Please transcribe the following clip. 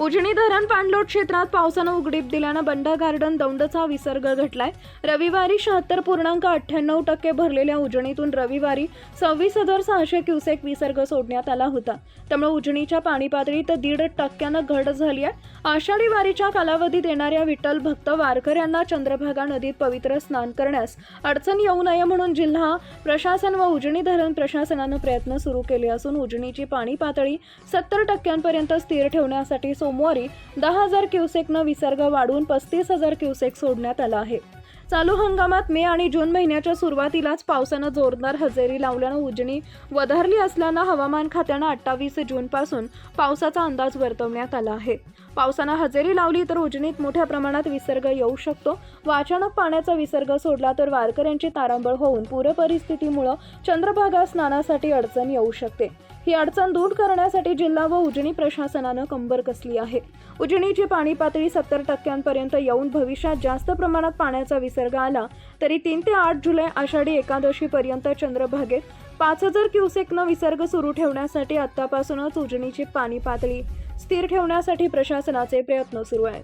उजनी धरण पाणलोट क्षेत्रात पावसानं उघडीप दिल्यानं बंडा गार्डन दौंडचा विसर्ग घटलाय रविवारी शहात्तर पूर्णांक अठ्ठ्याण्णव टक्के भरलेल्या उजनीतून रविवारी सव्वीस हजार सहाशे क्युसेक विसर्ग सोडण्यात आला होता. त्यामुळे उजनीच्या पाणी पातळीत दीड टक्क्यानं घट झाली आहे. आषाढी वारीच्या कालावधीत येणाऱ्या विठ्ठल भक्त वारकऱ्यांना चंद्रभागा नदीत पवित्र स्नान करण्यास अडचण येऊ नये म्हणून जिल्हा प्रशासन व उजनी धरण प्रशासनानं प्रयत्न सुरू केले असून उजनीची पाणी पातळी सत्तर टक्क्यांपर्यंत स्थिर ठेवण्यासाठी सोमवारी दहा हजार क्युसेकनं विसर्ग वाढवून पस्तीस हजार क्युसेक सोडण्यात आला आहे. चालू हंगामात मे आणि जून महिन्याच्या सुरुवातीलाच पावसानं जोरदार हजेरी लावल्यानं उजनी वधारली असल्यानं हवामान खात्यानं अठ्ठावीस जूनपासून पावसाचा अंदाज वर्तवण्यात आला आहे. पावसानं हजेरी लावली तर उजनीत मोठ्या प्रमाणात विसर्ग येऊ शकतो. व अचानक पाण्याचा विसर्ग सोडला तर वारकऱ्यांची तारांबळ होऊन पूरपरिस्थितीमुळं चंद्रभागा स्नानासाठी अडचण येऊ शकते. ही अडचण दूर करण्यासाठी जिल्हा व उजनी प्रशासनानं कंबर कसली आहे. उजनीची पाणी पातळी सत्तर टक्क्यांपर्यंत येऊन भविष्यात जास्त प्रमाणात पाण्याचा विसर्ग आला तरी तीन ते आठ जुलै आषाढी एकादशीपर्यंत चंद्रभागेत पाच हजार क्युसेकनं विसर्ग सुरू ठेवण्यासाठी आत्तापासूनच उजनीची पाणी पातळी स्थिर ठेवण्यासाठी प्रशासनाचे प्रयत्न सुरू आहेत.